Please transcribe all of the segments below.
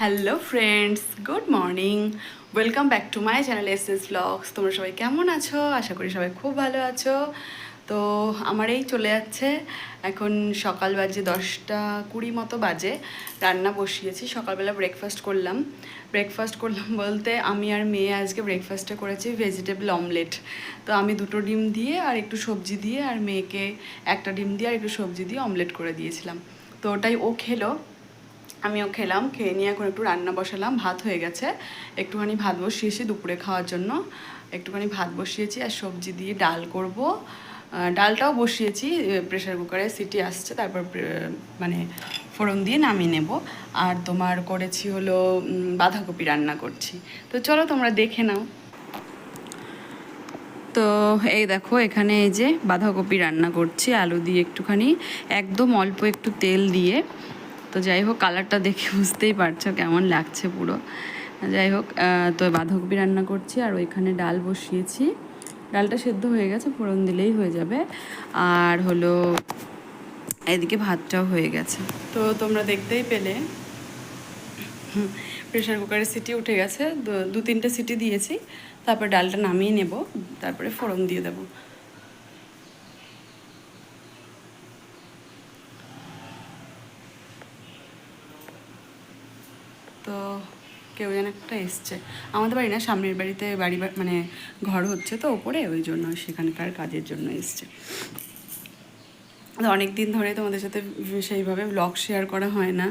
Hello friends good morning welcome back to my channel S S vlogs তোমরা সবাই কেমন আছো? আশা করি সবাই খুব ভালো আছো। তো আমার এই চলে যাচ্ছে। এখন সকাল বাজে দশটা কুড়ি মতো বাজে। রান্না বসিয়েছি। সকালবেলা ব্রেকফাস্ট করলাম। ব্রেকফাস্ট করলাম বলতে আমি আর মেয়ে আজকে ব্রেকফাস্টে করেছি ভেজিটেবল অমলেট তো আমি দুটো ডিম দিয়ে আর একটু সবজি দিয়ে আর মেয়েকে একটা ডিম দিয়ে আর একটু সবজি দিয়ে অমলেট করে দিয়েছিলাম। তো ওটাই ও খেলো। আমিও খেলাম, খেয়ে নিয়ে এখন একটু রান্না বসালাম, ভাত হয়ে গেছে। একটুখানি ভাত বসিয়েছি দুপুরে খাওয়ার জন্য। একটুখানি ভাত বসিয়েছি আর সবজি দিয়ে ডাল করব। ডালটাও বসিয়েছি প্রেশার কুকারে সিটি আসছে, তারপর মানে ফোড়ন দিয়ে নামিয়ে নেব। আর তোমার করেছি হলো বাঁধাকপি রান্না করছি। তো চলো তোমরা দেখে নাও। তো এই দেখো, এখানে এই যে বাঁধাকপি রান্না করছি, আলু দিয়ে একটুখানি, একদম অল্প একটু তেল দিয়ে। তো যাই হোক কালারটা দেখে বুঝতেই পারছ কেমন লাগছে পুরো। যাই হোক তো বাঁধাকপি রান্না করছি আর ওইখানে ডাল বসিয়েছি। ডালটা সেদ্ধ হয়ে গেছে, ফোড়ন দিলেই হয়ে যাবে। আর হলো, এদিকে ভাতটাও হয়ে গেছে। তো তোমরা দেখতেই পেলে প্রেশার কুকারে সিটি উঠে গেছে। দু তিনটে সিটি দিয়েছি। তারপর ডালটা নামিয়ে নেব, তারপরে ফোড়ন দিয়ে দেবো। তো কেউ যেন একটা এসছে। আমাদের বাড়ি না, সামনের বাড়িতে বাড়ি মানে ঘর হচ্ছে তো ওপরে, ওই জন্য সেখানকার কাজের জন্য এসছে। অনেক দিন ধরে তোমাদের সাথে সেইভাবে ব্লগ শেয়ার করা হয় না।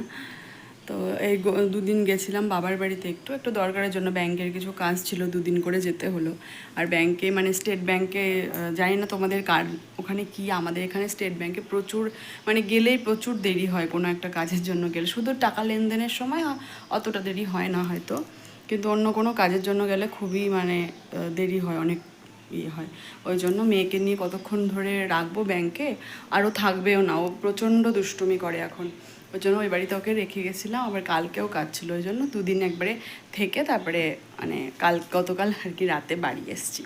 তো এই দুদিন গেছিলাম বাবার বাড়িতে একটু একটু দরকারের জন্য ব্যাংকের কিছু কাজ ছিল, দুদিন করে যেতে হলো। আর ব্যাংকে মানে স্টেট ব্যাংকে জানি না তোমাদের কার, ওখানে কি, আমাদের এখানে স্টেট ব্যাংকে প্রচুর মানে গেলেই প্রচুর দেরি হয় কোনো একটা কাজের জন্য গেলে। শুধু টাকা লেনদেনের সময় অতটা দেরি হয় না হয়তো, কিন্তু অন্য কোনো কাজের জন্য গেলে খুবই মানে দেরি হয় অনেক। ইয়ে হয়। ওই জন্য মেয়েকে নিয়ে কতক্ষণ ধরে রাখব ব্যাংকে আরও থাকবেও না, ও প্রচণ্ড দুষ্টুমি করে এখন। ওই জন্য ওই বাড়িতে ওকে রেখে গেছিলাম, আবার কালকেও কাজ ছিল ওই জন্য দুদিন একবারে থেকে তারপরে মানে কাল, গতকাল আর কি রাতে বাড়ি এসেছি।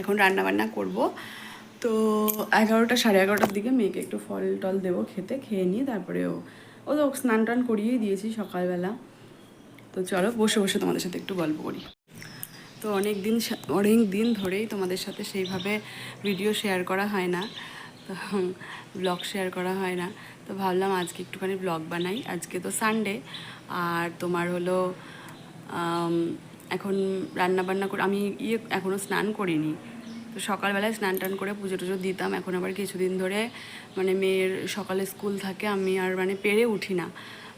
এখন রান্না বান্না করব। তো এগারোটা, সাড়ে এগারোটার দিকে মেয়েকে একটু ফল টল দেবো খেতে, খেয়ে নিয়ে তারপরে ও ও তো স্নান টান করিয়েই দিয়েছি সকালবেলা। তো চলো বসে বসে তোমাদের সাথে একটু গল্প করি। তো অনেক দিন অনেক দিন ধরেই তোমাদের সাথে সেইভাবে ভিডিও শেয়ার করা হয় না। তো ব্লগ শেয়ার করা হয় না। তো ভাবলাম আজকে একটুখানি ব্লগ বানাই। আজকে তো সানডে আর তোমার হলো এখন রান্না বান্না করে, আমি ইয়ে এখনও স্নান করিনি। তো সকালবেলায় স্নান টান করে পুজো টুজো দিতাম। এখন আবার কিছুদিন ধরে মানে মেয়ের সকালে স্কুল থাকে, আমি আর মানে পেরে উঠি না।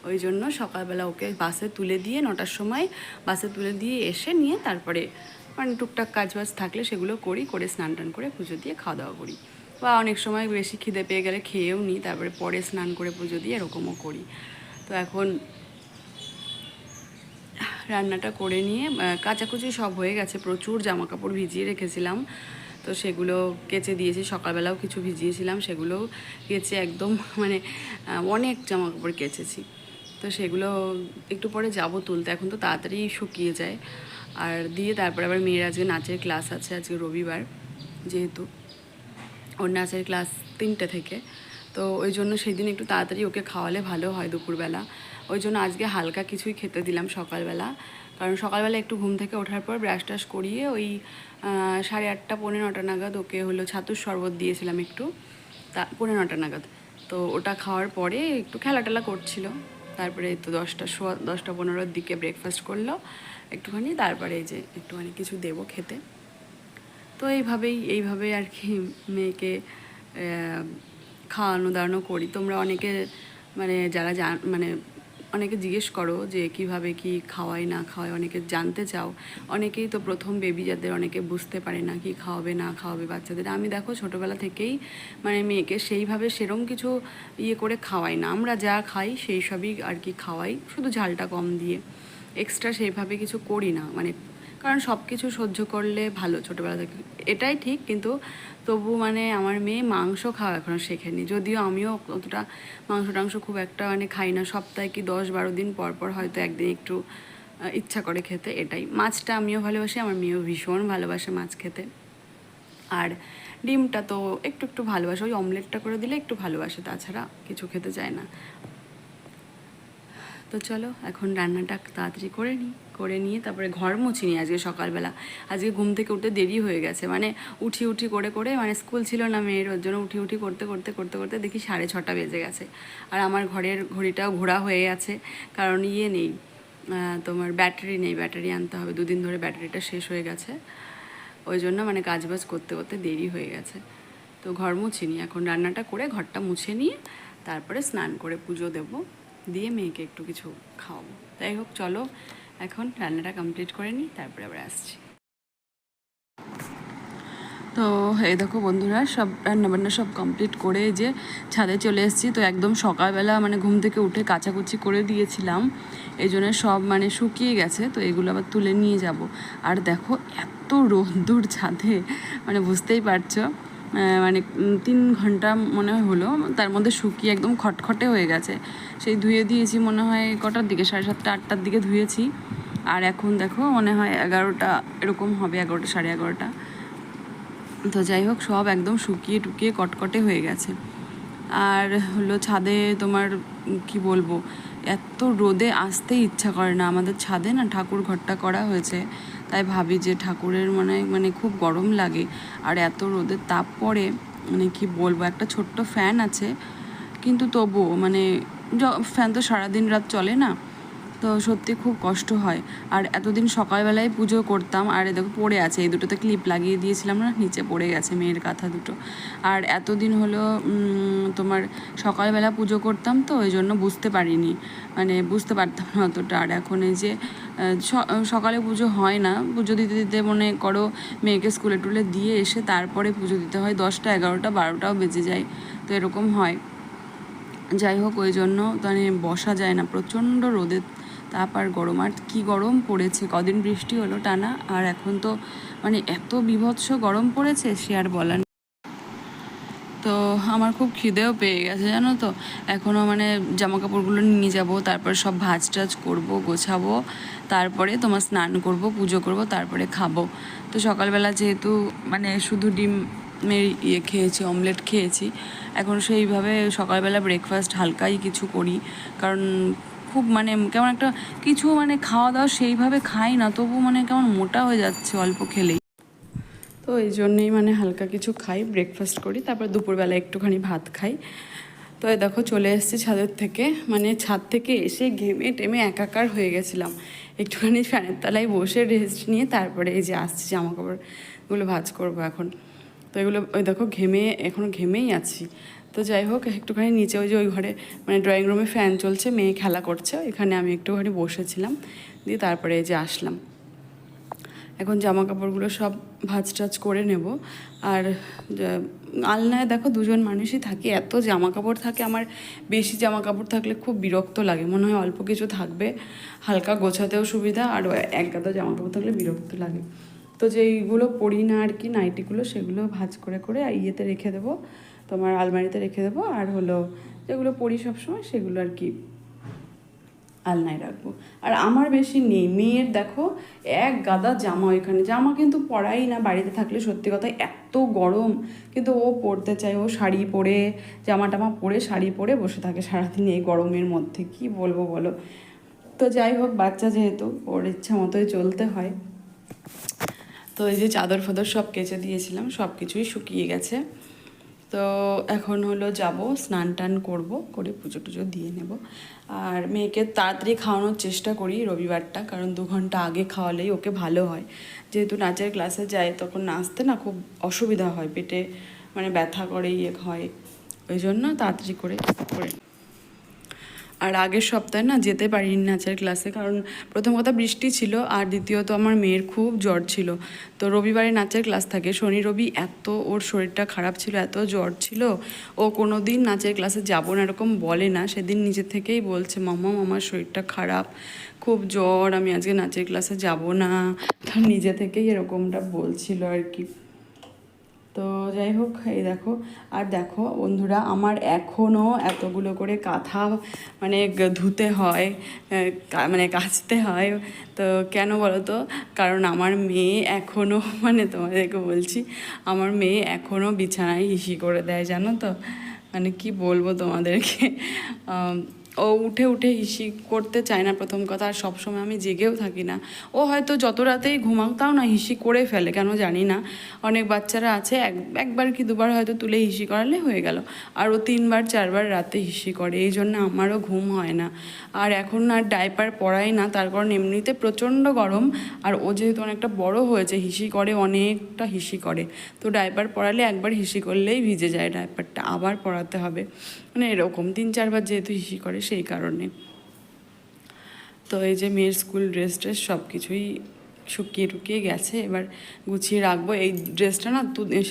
ওই জন্য সকালবেলা ওকে বাসে তুলে দিয়ে নটার সময় বাসে তুলে দিয়ে এসে নিয়ে তারপরে মানে টুকটাক কাজ বাজ থাকলে সেগুলো করি, করে স্নান টান করে পুজো দিয়ে খাওয়া দাওয়া করি। বা অনেক সময় বেশি খিদে পেয়ে গেলে খেয়েও নিই, তারপরে পরে স্নান করে পুজো দিয়ে এরকমও করি। তো এখন রান্নাটা করে নিয়ে কাচাকুচি সব হয়ে গেছে, প্রচুর জামা কাপড় ভিজিয়ে রেখেছিলাম। তো সেগুলো কেচে দিয়েছি, সকালবেলাও কিছু ভিজিয়েছিলাম সেগুলো কেচে একদম মানে অনেক জামা কাপড় কেচেছি। তো সেগুলো একটু পরে যাব তুলতে। এখন তো তাড়াতাড়ি শুকিয়ে যায়। আর দিয়ে তারপরে আবার মেয়ের আজকে নাচের ক্লাস আছে আজকে রবিবার, যেহেতু। ওর নাচের ক্লাস তিনটে থেকে। তো ওই জন্য সেই দিন একটু তাড়াতাড়ি ওকে খাওয়ালে ভালো হয় দুপুরবেলা। ওই জন্য আজকে হালকা কিছুই খেতে দিলাম সকালবেলা। কারণ সকালবেলা একটু ঘুম থেকে ওঠার পর ব্রাশ টাশ করিয়ে ওই সাড়ে আটটা, পৌনে নটা নাগাদ ওকে হলো ছাতুর শরবত দিয়েছিলাম একটু। তা, পৌনে নটা নাগাদ। তো ওটা খাওয়ার পরে একটু খেলা টেলা করছিল। তারপরে তো দশটা শোয়া দশটা পনেরোর দিকে ব্রেকফাস্ট করল একটুখানি, তারপরে এই যে একটুখানি কিছু দেব খেতে। তো এইভাবেই, এইভাবে আর কি মেয়েকে খাওয়ানো দাওয়ানো করি। তোমরা অনেকে মানে যারা জান মানে অনেকে জিজ্ঞেস করো যে কীভাবে কি খাওয়াই না খাওয়াই অনেকে জানতে চাও। অনেকেই তো প্রথম বেবি যাদের অনেকে বুঝতে পারে না কি খাওয়াবে, না খাওয়াবে বাচ্চাদের। আমি দেখো ছোটোবেলা থেকেই মানে মেয়েকে সেইভাবে সেরম কিছু ইয়ে করে খাওয়াই না। আমরা যা খাই সেই সবই আর কি খাওয়াই। শুধু ঝালটা কম দিয়ে। এক্সট্রা সেইভাবে কিছু করি না। মানে কারণ সব কিছু সহ্য করলে ভালো ছোটোবেলা থেকে। এটাই ঠিক, কিন্তু তবু মানে আমার মেয়ে মাংস খাওয়া এখনও শেখেনি। যদিও আমিও অতটা মাংস টাংস খুব একটা মানে খাই না। সপ্তাহে কি দশ বারো দিন পর পর হয়তো একদিন একটু ইচ্ছা করে খেতে, এটাই। মাছটা আমিও ভালোবাসি, আমার মেয়েও ভীষণ ভালোবাসে মাছ খেতে। আর ডিমটা তো একটু একটু ভালোবাসে, ওই অমলেটটা করে দিলে একটু ভালোবাসে, তাছাড়া কিছু খেতে চায় না। তো চলো, এখন রান্নাটা তাড়াতাড়ি করে নিই। করে নিয়ে তারপরে ঘর মুছিনি আজকে সকালবেলা। আজকে ঘুম থেকে উঠতে দেরি হয়ে গেছে। মানে উঠি উঠি করে করে মানে স্কুল ছিল না মেয়ের, ওর জন্য উঠি উঠি করতে করতে করতে করতে দেখি সাড়ে ছটা বেজে গেছে। আর আমার ঘরের ঘড়িটাও ঘোরা হয়ে গেছে কারণ ইয়ে নেই। তোমার ব্যাটারি নেই, ব্যাটারি আনতে হবে। দুদিন ধরে ব্যাটারিটা শেষ হয়ে গেছে। ওই জন্য মানে কাজবাজ করতে করতে দেরি হয়ে গেছে। তো ঘর মুছিনি এখন রান্নাটা করে ঘরটা মুছে নিয়ে তারপরে স্নান করে পুজো দেব। দিয়ে মেয়েকে একটু কিছু খাওয়াবো। যাই হোক, চলো এখন রান্নাটা কমপ্লিট করে নিই, তারপরে আবার আসছি। তো এই দেখো বন্ধুরা, সব রান্নাবান্না সব কমপ্লিট করে যে ছাদে চলে এসেছি। তো একদম সকালবেলা মানে ঘুম থেকে উঠে কাচাকুচি করে দিয়েছিলাম। এই জন্য সব মানে শুকিয়ে গেছে, তো এগুলো আবার তুলে নিয়ে যাব। আর দেখো এত রোদ্দুর ছাদে মানে বুঝতেই পারছ। মানে তিন ঘণ্টা মনে হলো, তার মধ্যে শুকিয়ে একদম খটখটে হয়ে গেছে। সেই ধুয়ে দিয়েছি মনে হয় কটার দিকে, সাড়ে সাতটা, আটটার দিকে ধুয়েছি। আর এখন দেখো, মনে হয় এগারোটা, এরকম হবে এগারোটা, সাড়ে এগারোটা। তো যাই হোক, সব একদম শুকিয়ে টুকিয়ে কটকটে হয়ে গেছে। আর হলো ছাদে তোমার কি বলব, এত রোদে আসতে ইচ্ছা করে না। আমাদের ছাদে না ঠাকুর ঘরটা করা হয়েছে। তাই ভাবি যে ঠাকুরের মানে মানে খুব গরম লাগে। আর এত রোদের তাপ পড়ে মানে কি বলব, একটা ছোট্ট ফ্যান আছে। কিন্তু তবুও মানে ফ্যান তো সারাদিন রাত চলে না। তো সত্যি খুব কষ্ট হয়। আর এতদিন সকালবেলায় পুজো করতাম, আর দেখো পড়ে আছে, এই দুটোতে ক্লিপ লাগিয়ে দিয়েছিলাম না, নিচে পড়ে গেছে মেয়ের কাঁথা দুটো। আর এতদিন হলো তোমার সকালবেলা পুজো করতাম তো, ওই জন্য বুঝতে পারিনি। মানে বুঝতে পারতাম না অতটা। আর এখন এই যে সকালে পুজো হয় না, পুজো দিতে দিতে মনে করো মেয়েকে স্কুলে টুলে দিয়ে এসে তারপরে পুজো দিতে হয়, দশটা, এগারোটা, বারোটাও বেজে যায়। তো এরকম হয়। যাই হোক, ওই জন্য মানে বসা যায় না। প্রচণ্ড রোদের তাপ আর গরম। আর কী গরম পড়েছে? কদিন বৃষ্টি হলো টানা, আর এখন তো মানে এত বিভৎস গরম পড়েছে, সে আর বলার। তো আমার খুব খিদেও পেয়ে গেছে, জানো তো? এখনও মানে জামা কাপড়গুলো নিয়ে যাব, তারপর সব ভাজ টাজ করব, গোছাবো, তারপরে তোমার স্নান করব, পুজো করব, তারপরে খাব। তো সকালবেলা যেহেতু মানে শুধু ডিম ডিমের ইয়ে খেয়েছি, অমলেট খেয়েছি, এখন সেইভাবে সকালবেলা ব্রেকফাস্ট হালকাই কিছু করি। কারণ খুব মানে কেমন একটা কিছু মানে খাওয়া দাওয়া সেইভাবে খাই না, তবু মানে কেমন মোটা হয়ে যাচ্ছে অল্প খেলেই। তো এই জন্যেই মানে হালকা কিছু খাই ব্রেকফাস্ট করি, তারপর দুপুরবেলা একটুখানি ভাত খাই। তো এই দেখো চলে এসেছি ছাদের থেকে মানে ছাদ থেকে এসে ঘেমে টেমে একাকার হয়ে গেছিলাম। একটুখানি ফ্যানের তলায় বসে রেস্ট নিয়ে তারপরে এই যে আসছি জামা কাপড়গুলো ভাজ করব এখন। তো এগুলো, ওই দেখো ঘেমে এখনও ঘেমেই আছি। তো যাই হোক, একটুখানি নিচে ওই যে ওই ঘরে মানে ড্রয়িং রুমে ফ্যান চলছে, মেয়ে খেলা করছে। এখানে আমি একটুখানি বসেছিলাম, দিয়ে তারপরে এই যে আসলাম। এখন জামা কাপড়গুলো সব ভাজ টাজ করে নেব। আর আলনায় দেখো দুজন মানুষই থাকে, এত জামা কাপড় থাকে। আমার বেশি জামা কাপড় থাকলে খুব বিরক্ত লাগে, মনে হয় অল্প কিছু থাকবে। হালকা গোছাতেও সুবিধা, আর এক গাদা জামা কাপড় থাকলে বিরক্ত লাগে। তো যেইগুলো পরি না আর কি, নাইটিগুলো সেগুলো ভাজ করে করে ইয়েতে রেখে দেবো, তোমার আলমারিতে রেখে দেবো। আর হলো যেগুলো পরি সবসময় সেগুলো আর কি আলনায় রাখব। আর আমার বেশি নেই। মেয়ের দেখো এক গাদা জামা ওইখানে। জামা কিন্তু পরাই না বাড়িতে থাকলে সত্যি কথা, এত গরম। কিন্তু ও পরতে চায়, ও শাড়ি পরে, জামা টামা পরে, শাড়ি পরে বসে থাকে সারাদিন এই গরমের মধ্যে। কি বলব বলো? তো যাই হোক, বাচ্চা যেহেতু, ওর ইচ্ছা মতোই চলতে হয়। তো এই যে চাদর ফাদর সব কেচে দিয়েছিলাম, সব কিছুই শুকিয়ে গেছে। তো এখন হলো যাব, স্নান টান করব, করে পুজো টুজো দিয়ে নেব। আর মেয়েকে তাড়াতাড়ি খাওয়ানোর চেষ্টা করি রবিবারটা, কারণ দু ঘণ্টা আগে খাওয়ালেই ওকে ভালো হয়। যেহেতু নাচের ক্লাসে যায়, তখন নাচতে না খুব অসুবিধা হয়, পেটে মানে ব্যথা করে ইয়ে হয়। ওই জন্য তাড়াতাড়ি করে করে। আর আগের সপ্তাহে না যেতে পারিনি নাচের ক্লাসে কারণ প্রথম কথা বৃষ্টি ছিল আর দ্বিতীয়ত আমার মেয়ের খুব জ্বর ছিল। তো রবিবারে নাচের ক্লাস থাকে। শনি, রবি এত ওর শরীরটা খারাপ ছিল, এত জ্বর ছিল, ও কোনো দিন নাচের ক্লাসে যাব না এরকম বলে না। সেদিন নিজে থেকেই বলছে মামা আমার শরীরটা খারাপ, খুব জ্বর, আমি আজকে নাচের ক্লাসে যাব না। নিজে থেকেই এরকমটা বলছিল আর কি। তো যাই হোক, এই দেখো। আর দেখো বন্ধুরা, আমার এখনও এতগুলো করে কাঁথা মানে ধুতে হয় মানে কাচতে হয়। তো কেন বলো তো? কারণ আমার মেয়ে এখনও মানে তোমাদেরকে বলছি, আমার মেয়ে এখনও বিছানায় হিসি করে দেয়, জানো তো? মানে কি বলব তোমাদেরকে? ও উঠে উঠে হিসি করতে চায় না প্রথম কথা, আর সবসময় আমি জেগেও থাকি না। ও হয়তো যত রাতেই ঘুমাও তাও না হিসি করে ফেলে, কেন জানি না। অনেক বাচ্চারা আছে, এক, একবার কি দুবার হয়তো তুলে হিসি করালে হয়ে গেল। আর ও তিনবার, চারবার রাতে হিসি করে, এই জন্য আমারও ঘুম হয় না। আর এখন আর ডাইপার পরাই না, তার কারণ এমনিতে প্রচণ্ড গরম। আর ও যেহেতু অনেকটা বড় হয়েছে, হিসি করে, অনেকটা হিসি করে। তো ডাইপার পরালে একবার হিসি করলেই ভিজে যায় ডাইপারটা, আবার পরাতে হবে। মানে এরকম তিন চারবার যেহেতু হিসি করে সেই কারণে। তো এই যে মেয়ের স্কুল ড্রেস ট্রেস সব কিছুই শুকিয়ে টুকিয়ে গেছে, এবার গুছিয়ে রাখব। এই ড্রেসটা না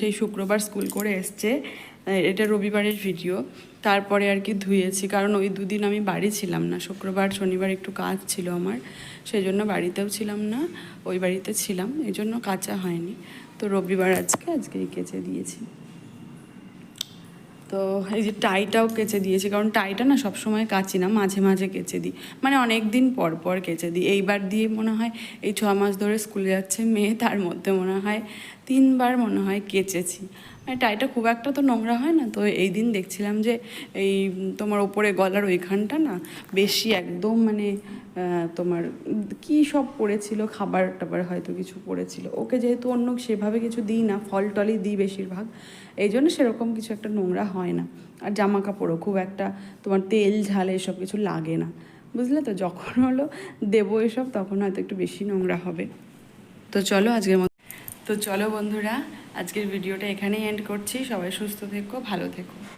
সেই শুক্রবার স্কুল করে এসছে, এটা রবিবারের ভিডিও। তারপরে আর কি ধুয়েছি, কারণ ওই দুদিন আমি বাড়ি ছিলাম না। শুক্রবার, শনিবার একটু কাজ ছিল আমার সেই জন্য বাড়িতেও ছিলাম না, ওই বাড়িতে ছিলাম এই জন্য কাঁচা হয়নি। তো রবিবার আজকে আজকেই কেচে দিয়েছি। তো এই যে টাইটাও কেচে দিয়েছি, কারণ টাইটা না সবসময় কাচি না, মাঝে মাঝে কেচে দিই। মানে অনেক দিন পর পর কেচে দিই। এইবার দিয়ে মনে হয় এই ছ মাস ধরে স্কুলে যাচ্ছে মেয়ে, তার মধ্যে মনে হয় তিনবার মনে হয় কেচেছি। মানে টাইটা খুব একটা তো নোংরা হয় না, তো এই দিন দেখছিলাম যে এই তোমার ওপরে গলার ওইখানটা না বেশি একদম মানে তোমার কি সব পড়েছিল, খাবার টাবার হয়তো কিছু পড়েছিল। ওকে যেহেতু অন্য সেভাবে কিছু দিই না, ফল টলই দিই বেশিরভাগ, এই জন্য সেরকম কিছু একটা নোংরা হয় না। আর জামা কাপড়ও খুব একটা তোমার তেল, ঝাল এসব কিছু লাগে না। বুঝলে তো? যখন হলো দেবো এসব, তখন হয়তো একটু বেশি নোংরা হবে। তো চলো আজকের তো চলো বন্ধুরা আজকের ভিডিওটা এখানেই এন্ড করছি। সবাই সুস্থ থেকো ভালো থেকো।